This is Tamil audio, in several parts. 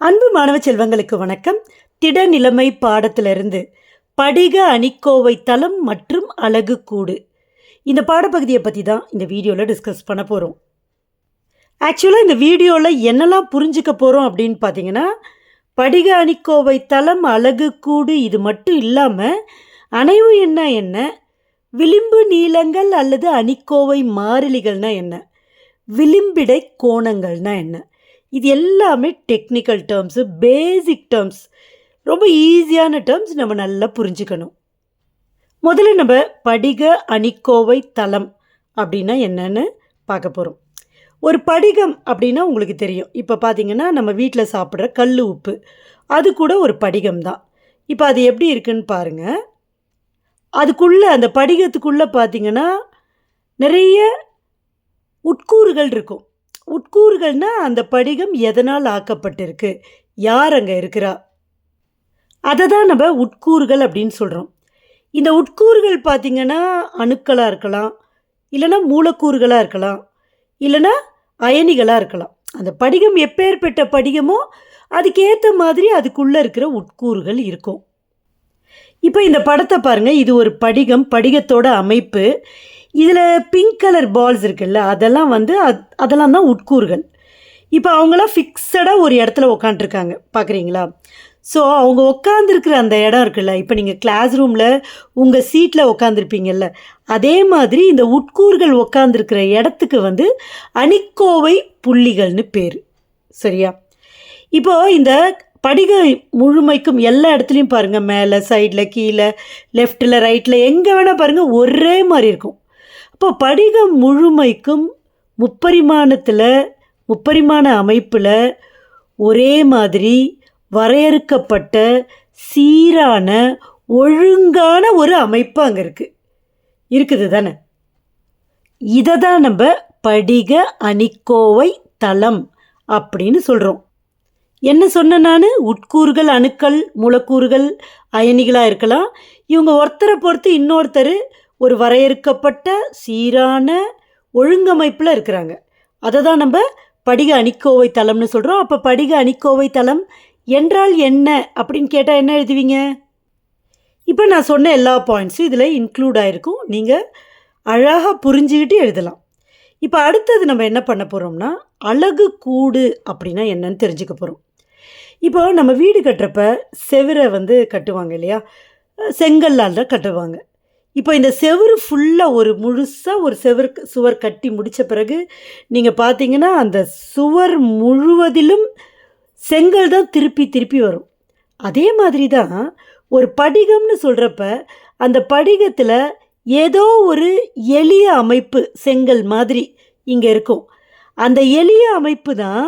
அன்பு மாணவ செல்வங்களுக்கு வணக்கம். திடநிலைமை பாடத்திலிருந்து படிக அணிக்கோவை தளம் மற்றும் அழகு கூடு. இந்த பாடப்பகுதியை பற்றி தான் இந்த வீடியோவில் டிஸ்கஸ் பண்ண போகிறோம் ஆக்சுவலாக இந்த வீடியோவில் என்னெல்லாம் புரிஞ்சுக்க போகிறோம் அப்படின்னு பார்த்தீங்கன்னா படிக அணிக்கோவை தளம் அழகு கூடு இது மட்டும் இல்லாமல் அணைவு என்ன என்ன விளிம்பு நீளங்கள் அல்லது அணிக்கோவை மாறிலிகள்னால் என்ன விளிம்பிடை கோணங்கள்னா என்ன இது எல்லாமே டெக்னிக்கல் டேர்ம்ஸு பேசிக் டேர்ம்ஸ் ரொம்ப ஈஸியான டேர்ம்ஸ் நம்ம நல்லா புரிஞ்சுக்கணும். முதல்ல நம்ம படிக அணிக்கோவை தளம் அப்படின்னா என்னென்னு பார்க்க போகிறோம் ஒரு படிகம் அப்படின்னா உங்களுக்கு தெரியும். இப்போ பார்த்தீங்கன்னா நம்ம வீட்டில் சாப்பிட்ற கல் உப்பு. அது கூட ஒரு படிகம் தான். இப்போ அது எப்படி இருக்குன்னு பாருங்கள் அதுக்குள்ளே அந்த படிகத்துக்குள்ளே பார்த்தீங்கன்னா நிறைய உட்கூறுகள் இருக்கும். உட்கூறுகள்னா அந்த படிகம் எதனால் ஆக்கப்பட்டிருக்கு? யார் அங்கே இருக்கிறா? அதை தான் நம்ம உட்கூறுகள் அப்படின்னு சொல்கிறோம் இந்த உட்கூறுகள் பார்த்திங்கன்னா அணுக்களாக இருக்கலாம் இல்லைன்னா மூலக்கூறுகளாக இருக்கலாம் இல்லைன்னா அயனிகளாக இருக்கலாம். அந்த படிகம் எப்பேற்பட்ட படிகமோ அதுக்கேற்ற மாதிரி அதுக்குள்ளே இருக்கிற உட்கூறுகள் இருக்கும். இப்போ இந்த படத்தை பாருங்கள் இது ஒரு படிகம் படிகத்தோட அமைப்பு. இதில் பிங்க் கலர் பால்ஸ் இருக்குல்ல அதெல்லாம் வந்து அத் அதெல்லாம் தான் உட்கூறுகள். இப்போ அவங்களாம் ஃபிக்ஸடாக ஒரு இடத்துல உக்காண்ட்ருக்காங்க பார்க்குறீங்களா ஸோ அவங்க உட்காந்துருக்கிற அந்த இடம் இருக்குல்ல இப்போ நீங்கள் கிளாஸ் ரூமில் உங்கள் சீட்டில் உட்காந்துருப்பீங்கல்ல அதே மாதிரி இந்த உட்கூறுகள் உட்காந்துருக்கிற இடத்துக்கு வந்து அணிக்கோவை புள்ளிகள்னு பேர் சரியா? இப்போது இந்த படிக முழுமைக்கும் எல்லா இடத்துலையும் பாருங்கள் மேலே சைடில் கீழே லெஃப்ட்டில் ரைட்டில் எங்கே வேணால் பாருங்கள் ஒரே மாதிரி இருக்கும். அப்போ படிகம் முழுமைக்கும் முப்பரிமாணத்தில் முப்பரிமாண அமைப்பில் ஒரே மாதிரி வரையறுக்கப்பட்ட சீரான ஒழுங்கான ஒரு அமைப்பு அங்கே இருக்குது இருக்குது தானே? இதை தான் நம்ம படிக அணிக்கோவை தளம் அப்படின்னு சொல்கிறோம் என்ன சொன்ன நான்? உட்கூறுகள் அணுக்கள் மூலக்கூறுகள் அயனிகளாக இருக்கலாம். இவங்க ஒருத்தரை பொறுத்து இன்னொருத்தர் ஒரு வரையறுக்கப்பட்ட சீரான ஒழுங்கமைப்பில் இருக்கிறாங்க. அதை தான் நம்ம படிக அணிக்கோவை தளம்னு சொல்கிறோம் அப்போ படிக அணிக்கோவை தளம் என்றால் என்ன அப்படின்னு கேட்டால் என்ன எழுதுவீங்க? இப்போ நான் சொன்ன எல்லா பாயிண்ட்ஸும் இதில் இன்க்ளூட் ஆகிருக்கும் நீங்கள் அழகாக புரிஞ்சுக்கிட்டு எழுதலாம். இப்போ அடுத்தது நம்ம என்ன பண்ண போகிறோம்னா அழகு கூடு அப்படின்னா என்னன்னு தெரிஞ்சுக்க போகிறோம் இப்போ நம்ம வீடு கட்டுறப்ப செவரை வந்து கட்டுவாங்க இல்லையா? செங்கல்லால் தான் கட்டுவாங்க. இப்போ இந்த செவுரு ஃபுல்லாக ஒரு முழுசாக ஒரு செவர் சுவர் கட்டி முடித்த பிறகு நீங்கள் பார்த்தீங்கன்னா அந்த சுவர் முழுவதிலும் செங்கல் தான் திருப்பி திருப்பி வரும். அதே மாதிரி தான் ஒரு படிகம்னு சொல்கிறப்ப அந்த படிகத்தில் ஏதோ ஒரு எளிய அமைப்பு செங்கல் மாதிரி இங்கே இருக்கும். அந்த எளிய அமைப்பு தான்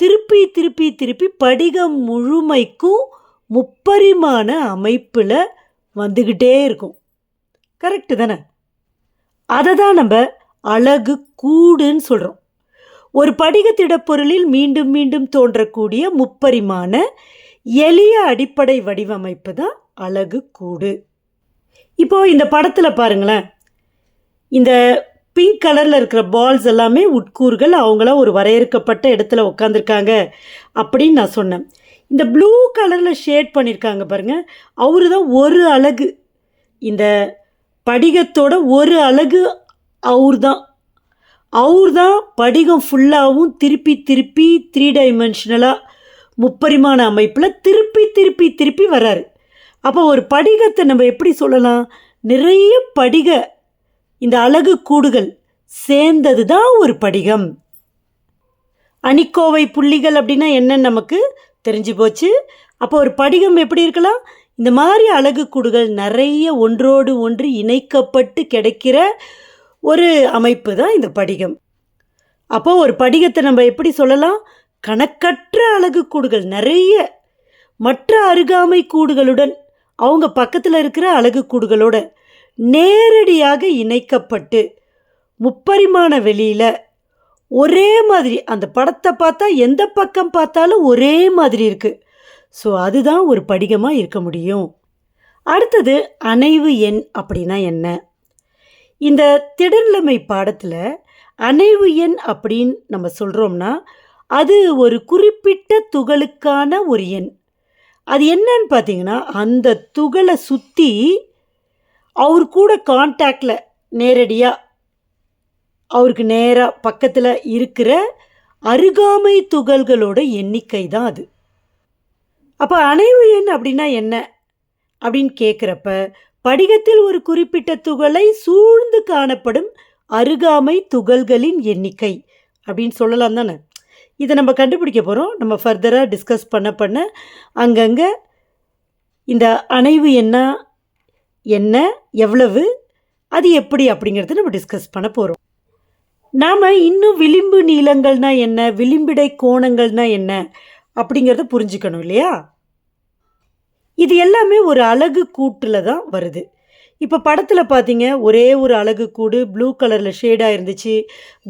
திருப்பி திருப்பி திருப்பி படிகம் முழுமைக்கும் முப்பரிமாண அமைப்பில் வந்துக்கிட்டே இருக்கும். கரெக்டு தானே? அதை தான் நம்ம அழகு கூடுன்னு சொல்கிறோம் ஒரு படிகத்திடப்பொருளில் மீண்டும் மீண்டும் தோன்றக்கூடிய முப்பரிமாண எளிய அடிப்படை வடிவமைப்பு தான் அழகு கூடு. இப்போது இந்த படத்தில் பாருங்களேன். இந்த பிங்க் கலரில் இருக்கிற பால்ஸ் எல்லாமே உட்கூறுகள் அவங்களாம் ஒரு வரையறுக்கப்பட்ட இடத்துல உட்காந்துருக்காங்க அப்படின்னு நான் சொன்னேன். இந்த ப்ளூ கலரில் ஷேட் பண்ணியிருக்காங்க பாருங்கள் அவரு தான் ஒரு அழகு. இந்த படிகத்தோட ஒரு அழகு அவர் தான் அவர் தான் படிகம் ஃபுல்லாகவும் திருப்பி திருப்பி த்ரீ டைமென்ஷனலாக முப்பரிமாண அமைப்பில் திருப்பி திருப்பி திருப்பி வராரு அப்போ ஒரு படிகத்தை நம்ம எப்படி சொல்லலாம்? நிறைய படிக இந்த அழகு கூடுகள் சேர்ந்தது தான் ஒரு படிகம். அணிக்கோவை புள்ளிகள் அப்படின்னா என்னன்னு நமக்கு தெரிஞ்சு போச்சு. அப்போ ஒரு படிகம் எப்படி இருக்கலாம்? இந்த மாதிரி அழகு கூடுகள் நிறைய ஒன்றோடு ஒன்று இணைக்கப்பட்டு கிடைக்கிற ஒரு அமைப்பு தான் இந்த படிகம். அப்போ ஒரு படிகத்தை நம்ம எப்படி சொல்லலாம்? கணக்கற்ற அழகு கூடுகள் நிறைய மற்ற அருகாமை கூடுகளுடன் அவங்க பக்கத்தில் இருக்கிற அழகு கூடுகளோட நேரடியாக இணைக்கப்பட்டு முப்பரிமாண வெளியில் ஒரே மாதிரி அந்த படத்தை பார்த்தா எந்த பக்கம் பார்த்தாலும் ஒரே மாதிரி இருக்குது ஸோ அதுதான் ஒரு படிகமாக இருக்க முடியும். அடுத்தது அணைவு எண் அப்படின்னா என்ன? இந்த திடநிலைமை பாடத்தில் அணைவு எண் அப்படின்னு நம்ம சொல்கிறோம்னா அது ஒரு குறிப்பிட்ட துகளுக்கான ஒரு எண். அது என்னன்னு பார்த்தீங்கன்னா அந்த துகளை சுற்றி அவர் கூட கான்டாக்டில் நேரடியாக அவருக்கு நேராக பக்கத்தில் இருக்கிற அருகாமை துகள்களோட எண்ணிக்கை தான் அது. அப்போ அணைவு எண் அப்படின்னா என்ன? அப்படின்னு கேட்குறப்ப படிகத்தில் ஒரு குறிப்பிட்ட துகளை சூழ்ந்து காணப்படும் அருகாமை துகள்களின் எண்ணிக்கை அப்படின்னு சொல்லலாம் தானே? இதை நம்ம கண்டுபிடிக்க போகிறோம் நம்ம ஃபர்தராக டிஸ்கஸ் பண்ண பண்ண அங்கங்கே இந்த அணைவு என்ன என்ன எவ்வளவு அது எப்படி அப்படிங்கிறத நம்ம டிஸ்கஸ் பண்ண போகிறோம் நாம் இன்னும் விளிம்பு நீளங்கள்னா என்ன? விளிம்பிடை கோணங்கள்னா என்ன? அப்படிங்கிறத புரிஞ்சுக்கணும் இல்லையா? இது எல்லாமே ஒரு அழகு கூட்டில் தான் வருது. இப்போ படத்தில் பார்த்தீங்க ஒரே ஒரு அழகு கூடு ப்ளூ கலரில் ஷேடாக இருந்துச்சு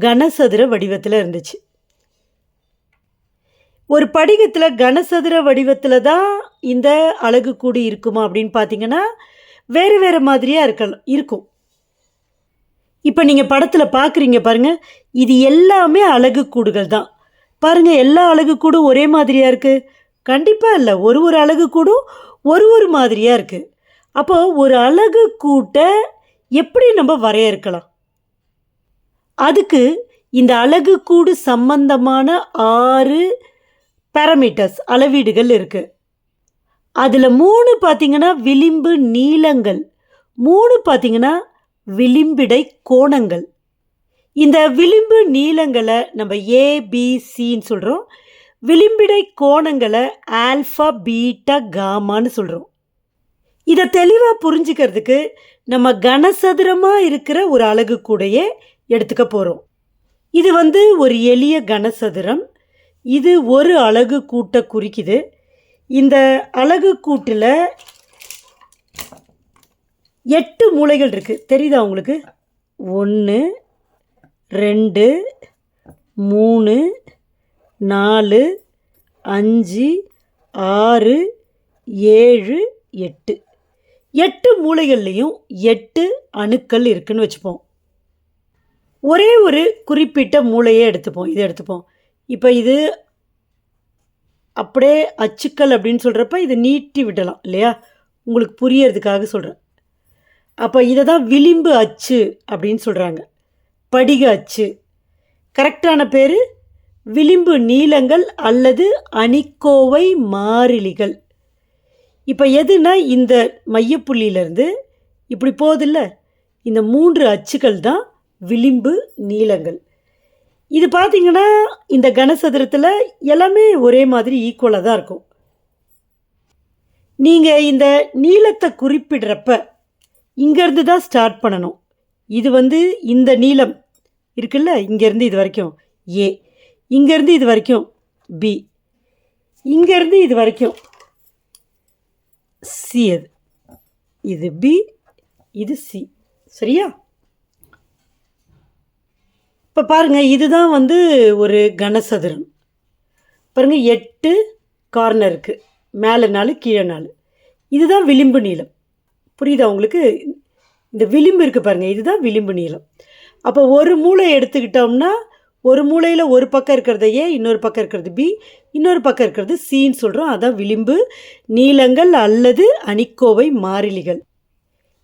கனசதுர வடிவத்தில் இருந்துச்சு. ஒரு படிகத்தில் கனசதுர வடிவத்தில் தான் இந்த அழகு கூடு இருக்குமா அப்படின்னு பார்த்தீங்கன்னா வேறு வேறு மாதிரியாக இருக்கலாம் இருக்கும். இப்போ நீங்கள் படத்தில் பார்க்குறீங்க பாருங்கள் இது எல்லாமே அழகு கூடுகள் தான். பாருங்கள் எல்லா அழகு கூட ஒரே மாதிரியாக இருக்குது கண்டிப்பாக இல்லை ஒரு ஒரு அழகு கூடும் ஒரு ஒரு மாதிரியாக இருக்குது அப்போது ஒரு அழகு கூட்டை எப்படி நம்ம வரையறுக்கலாம்? அதுக்கு இந்த அழகு கூடு சம்பந்தமான ஆறு பேரமீட்டர்ஸ் அளவீடுகள் இருக்குது அதில் மூணு பார்த்திங்கன்னா விளிம்பு நீளங்கள் மூணு பார்த்திங்கன்னா விளிம்பிடை கோணங்கள். இந்த விளிம்பு நீளங்களை நம்ம ஏபிசின்னு சொல்கிறோம் விளிம்பிடை கோணங்களை ஆல்ஃபா பீட்டா காமான்னு சொல்கிறோம் இதை தெளிவாக புரிஞ்சுக்கிறதுக்கு நம்ம கனசதுரமாக இருக்கிற ஒரு அலகு கூடையே எடுத்துக்க போகிறோம் இது வந்து ஒரு எளிய கனசதுரம். இது ஒரு அலகு கூட்டை குறிக்குது. இந்த அலகு கூட்டில் எட்டு மூளைகள் இருக்குது தெரியுதா உங்களுக்கு? ஒன்று ரெண்டு மூணு நாலு அஞ்சு ஆறு ஏழு எட்டு. எட்டு மூளைகள்லேயும் எட்டு அணுக்கள் இருக்குன்னு வச்சுப்போம். ஒரே ஒரு குறிப்பிட்ட மூளையே எடுத்துப்போம். இதை எடுத்துப்போம். இப்போ இது அப்படியே அச்சுக்கள் அப்படின்னு சொல்கிறப்ப இதை நீட்டி விடலாம் இல்லையா? உங்களுக்கு புரியறதுக்காக சொல்கிறேன் அப்போ இதை தான் விளிம்பு அச்சு அப்படின்னு சொல்கிறாங்க படிக அச்சு கரெக்டான பேர்? விளிம்பு நீளங்கள் அல்லது அணிக்கோவை மாறிலிகள். இப்போ எதுனா இந்த மையப்புள்ளியிலேருந்து இப்படி போதில்ல இந்த மூன்று அச்சுகள் தான் விளிம்பு நீளங்கள். இது பார்த்திங்கன்னா இந்த கனசதுரத்தில் எல்லாமே ஒரே மாதிரி ஈக்குவலாக தான் இருக்கும். நீங்கள் இந்த நீளத்தை குறிப்பிடுறப்ப இங்கேருந்து தான் ஸ்டார்ட் பண்ணணும். இது வந்து இந்த நீளம் இருக்குல்ல இங்கேருந்து இது வரைக்கும் ஏ இங்கேருந்து இது வரைக்கும் பி இங்கேருந்து இது வரைக்கும் சி அது இது பி இது சி சரியா? இப்போ பாருங்கள் இதுதான் வந்து ஒரு கனசதுரம். பாருங்கள் எட்டு கார்னருக்கு மேலே நாலு கீழே நாலு. இதுதான் விளிம்பு நீளம். புரியுதா உங்களுக்கு? இந்த விளிம்பு இருக்குது பாருங்கள் இதுதான் விளிம்பு நீளம். அப்போ ஒரு மூளை எடுத்துக்கிட்டோம்னா ஒரு மூளையில் ஒரு பக்கம் இருக்கிறது ஏ இன்னொரு பக்கம் இருக்கிறது பி இன்னொரு பக்கம் இருக்கிறது சின்னு சொல்கிறோம் அதான் விளிம்பு நீளங்கள் அல்லது அணிக்கோவை மாறிலிகள்.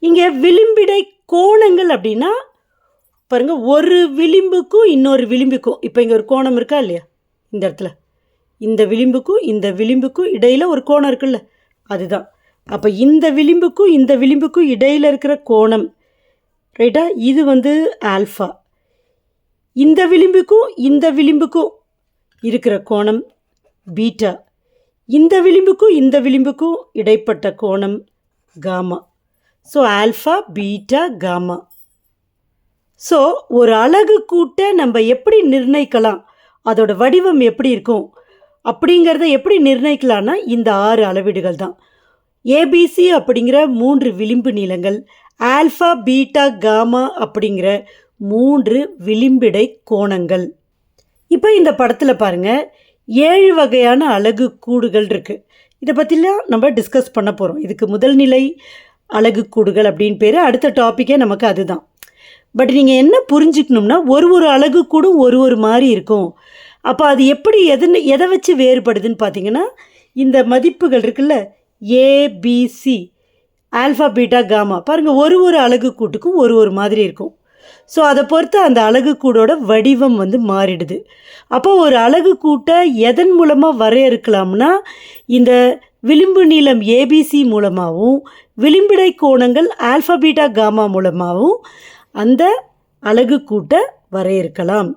இங்கே விளிம்பிடை கோணங்கள் அப்படின்னா பாருங்கள் ஒரு விளிம்புக்கும் இன்னொரு விளிம்புக்கும் இப்போ இங்கே ஒரு கோணம் இருக்கா இல்லையா? இந்த இடத்துல. இந்த விளிம்புக்கும் இந்த விளிம்புக்கும் இடையில் ஒரு கோணம் இருக்குல்ல அதுதான். அப்போ இந்த விளிம்புக்கும் இந்த விளிம்புக்கும் இடையில் இருக்கிற கோணம் ரைட்டா இது வந்து ஆல்ஃபா இந்த விளிம்புக்கும் இந்த விளிம்புக்கும் இருக்கிற கோணம் பீட்டா இந்த விளிம்புக்கும் இந்த விளிம்புக்கும் இடைப்பட்ட கோணம் gamma so alpha beta gamma so ஒரு அழகு கூட்டை நம்ம எப்படி நிர்ணயிக்கலாம்? அதோட வடிவம் எப்படி இருக்கும்? அப்படிங்கிறத எப்படி நிர்ணயிக்கலான்னா இந்த ஆறு அளவீடுகள் தான். ஏபிசி அப்படிங்கிற மூன்று விளிம்பு நீளங்கள் ஆல்ஃபா பீட்டா காமா அப்படிங்கிற மூன்று விளிம்பிடை கோணங்கள். இப்போ இந்த படத்தில் பாருங்கள் ஏழு வகையான அழகு கூடுகள் இருக்குது இதை பற்றிலாம் நம்ம டிஸ்கஸ் பண்ண போகிறோம் இதுக்கு முதல் நிலை அழகு கூடுகள் அப்படின்னு பேர் அடுத்த டாப்பிக்கே நமக்கு அதுதான். பட் நீங்கள் என்ன புரிஞ்சுக்கணும்னா ஒரு ஒரு அழகு கூடும் ஒரு ஒரு மாதிரி இருக்கும். அப்போ அது எப்படி எதுன்னு எதை வச்சு வேறுபடுதுன்னு பார்த்தீங்கன்னா இந்த மதிப்புகள் இருக்குல்ல ஏபிசி ஆல்ஃபா பீட்டா காமா. பாருங்கள் ஒரு ஒரு அழகு கூட்டுக்கும் ஒரு ஒரு மாதிரி இருக்கும். ஸோ அதை பொறுத்து அந்த அழகு கூடோட வடிவம் வந்து மாறிடுது. அப்போ ஒரு அலகு கூட்டை எதன் மூலமாக வரையறுக்கலாம்னா இந்த விளிம்பு நீளம் ஏபிசி மூலமாகவும் விளிம்பிடை கோணங்கள் ஆல்ஃபா பீட்டா காமா மூலமாகவும் அந்த அலகு கூட்டை வரையறுக்கலாம்.